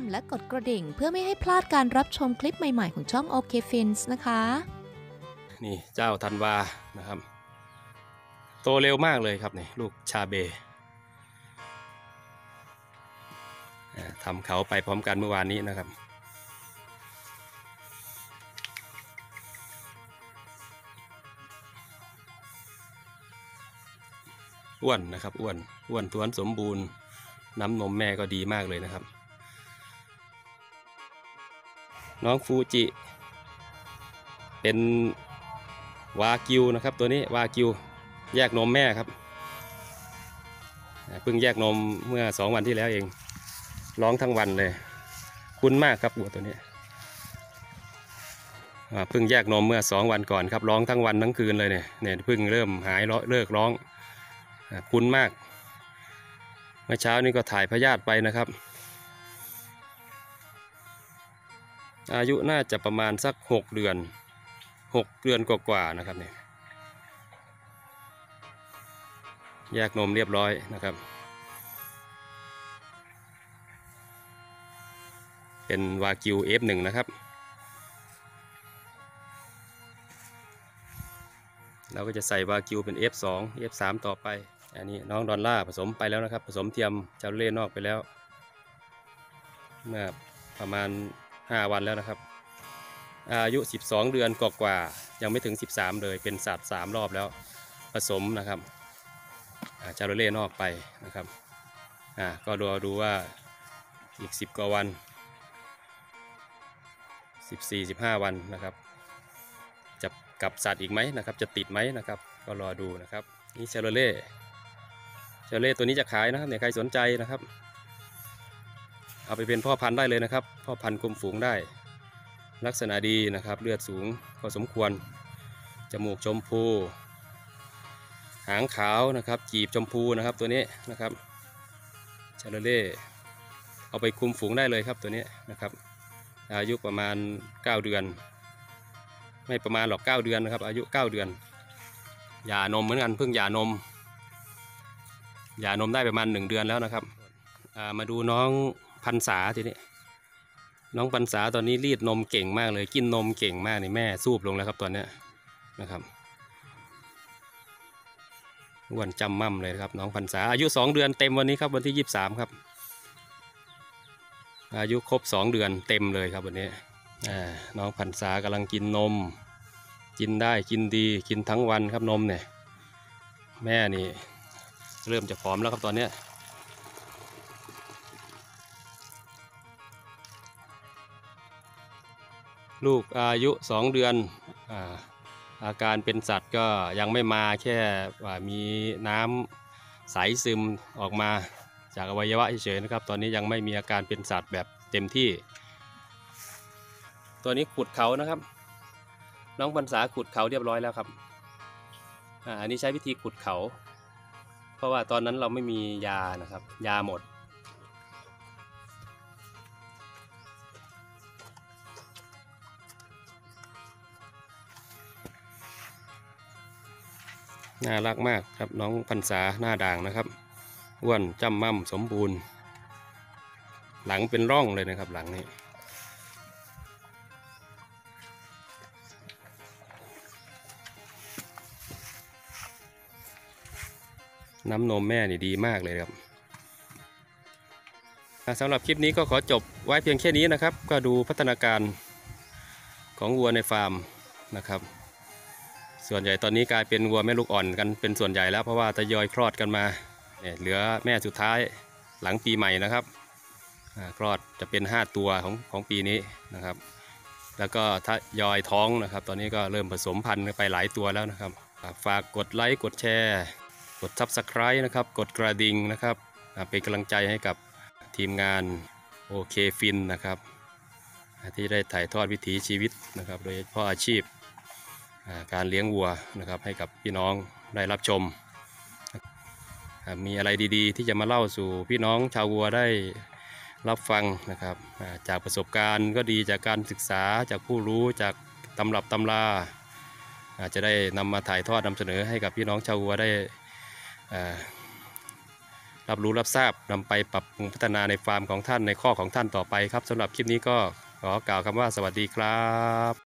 ามและกดกระดิ่ง เพื่อไม่ให้พลาดการรับชมคลิปใหม่ๆ ของช่อง OK Fins นะคะ นี่เจ้าธันวานะครับ โตเร็วมากเลยครับนี่ลูกชาเบ่ทำเขาไปพร้อมกันเมื่อวานนี้นะครับอ้วนนะครับอ้วนอ้วนท้วนสมบูรณ์ น้ำนมแม่ก็ดีมากเลยนะครับ น้องฟูจิ เป็นวากิวนะครับ ตัวนี้วากิวแยกนมแม่ครับเพิ่งแยกนมเมื่อสองวันที่แล้วเอง ร้องทั้งวันเลย คุ้นมากครับวัวตัวนี้เพิ่งแยกนมเมื่อสองวันก่อนครับร้องทั้งวันทั้งคืนเลยเนี่ยเนี่ยเพิ่งเริ่มหายเลิกร้องคุ้นมาก เมื่อเช้านี้ก็ถ่ายพยาธิไปนะครับ อายุน่าจะประมาณสักหกเดือนหกเดือนกว่าๆนะครับเนี่ยแยกนมเรียบร้อยนะครับ เป็นวากิว F1 นะครับ เราก็จะใส่วากิวเป็น F2 F3 ต่อไป อันนี้น้องดอลล่าผสมไปแล้วนะครับ ผสมเทียมเจ้าเล่นอกไปแล้ว เมื่อประมาณ 5 วันแล้วนะครับ อายุ 12 เดือนกว่าๆยังไม่ถึง 13 เลยเป็นสัตว์3รอบแล้วผสมนะครับอ่าจาโรเล่นอกไปนะครับอ่าก็ดูดูว่าอีก 10 กว่าวัน 14 15 วันนะครับ จะกลับสัตว์อีกไหมนะครับ จะติดไหมนะครับ ก็รอดูนะครับนี่ชาโรเล่ชาโรเล่ตัวนี้จะขายนะครับเนี่ยใครสนใจนะครับ เอาไปเป็นพ่อพันธุ์ได้เลยนะครับ พ่อพันธุ์กลมฝูงได้ ลักษณะดีนะครับ เลือดสูงพอสมควร จมูกชมพู หางขาวนะครับ จีบชมพูนะครับตัวนี้นะครับชาโลเล่เอาไปคุมฝูงได้เลยครับตัวนี้นะครับ อายุประมาณ 9 เดือน ไม่ประมาณหรอก 9 เดือนนะครับ อายุ 9 เดือนหย่านมเหมือนกันเพิ่งหย่านมหย่านมได้ประมาณ 1 เดือนแล้วนะครับามาดูน้อง พันษาทีนี้น้องปันษาตอนนี้รีดนมเก่งมากเลย กินนมเก่งมากนี่แม่สูบลงแล้วครับตอนนี้นะครับอ้วนจำมั่มเลยครับน้องปันษาอายุ2เดือนเต็มวันนี้ครับวันที่23ครับ อายุครบ2เดือนเต็มเลยครับวันนี้น้องพันษากำลังกินนม กินได้กินดีกินทั้งวันครับนมเนี่ยแม่นี่เริ่มจะผอมแล้วครับตอนนี้ ลูกอายุ 2 เดือนอาอาการเป็นสัตว์ก็ยังไม่มาแค่ว่ามีน้ำใสซึมออกมาจากอวัยวะเฉยๆนะครับ ตอนนี้ยังไม่มีอาการเป็นสัตว์แบบเต็มที่ ตัวนี้ขุดเขานะครับ น้องพรรษาขุดเขาเรียบร้อยแล้วครับอาอันนี้ใช้วิธีขุดเขา เพราะว่าตอนนั้นเราไม่มียานะครับ ยาหมด น่ารักมากครับน้องพรรษาหน้าด่างนะครับอ้วนจำม่ำสมบูรณ์ หลังเป็นร่องเลยนะครับหลังนี้น้ำนมแม่นี่ดีมากเลยครับสำหรับคลิปนี้ก็ขอจบไว้เพียงแค่นี้นะครับ ก็ดูพัฒนาการของวัวในฟาร์มนะครับ ส่วนใหญ่ตอนนี้กลายเป็นวัวแม่ลูกอ่อนกันเป็นส่วนใหญ่แล้วเพราะว่าทยอยคลอดกันมาเนี่ยเหลือแม่สุดท้ายหลังปีใหม่นะครับคลอดจะเป็น 5 ตัวของของปีนี้นะครับ แล้วก็ทยอยท้องนะครับ ตอนนี้ก็เริ่มผสมพันธุ์ไปหลายตัวแล้วนะครับ ฝากกดไลค์กดแชร์ กด Subscribe นะครับ กดกระดิ่งนะครับเป็นกำลังใจให้กับทีมงานโอเคฟินนะครับ ที่ได้ถ่ายทอดวิถีชีวิตนะครับ โดยเฉพาะอาชีพ การเลี้ยงวัวนะครับให้กับพี่น้องได้รับชม มีอะไรดีๆ ที่จะมาเล่าสู่พี่น้องชาววัวได้รับฟังนะครับจากประสบการณ์ก็ดีจากการศึกษาจากผู้รู้จากตำรับตำราอาจจะได้นำมาถ่ายทอดนำเสนอให้กับพี่น้องชาววัวได้รับรู้รับทราบนำไปปรับปรุงพัฒนาในฟาร์มของท่านในข้อของท่านต่อไปครับสำหรับคลิปนี้ก็ขอกล่าวคำว่าสวัสดีครับ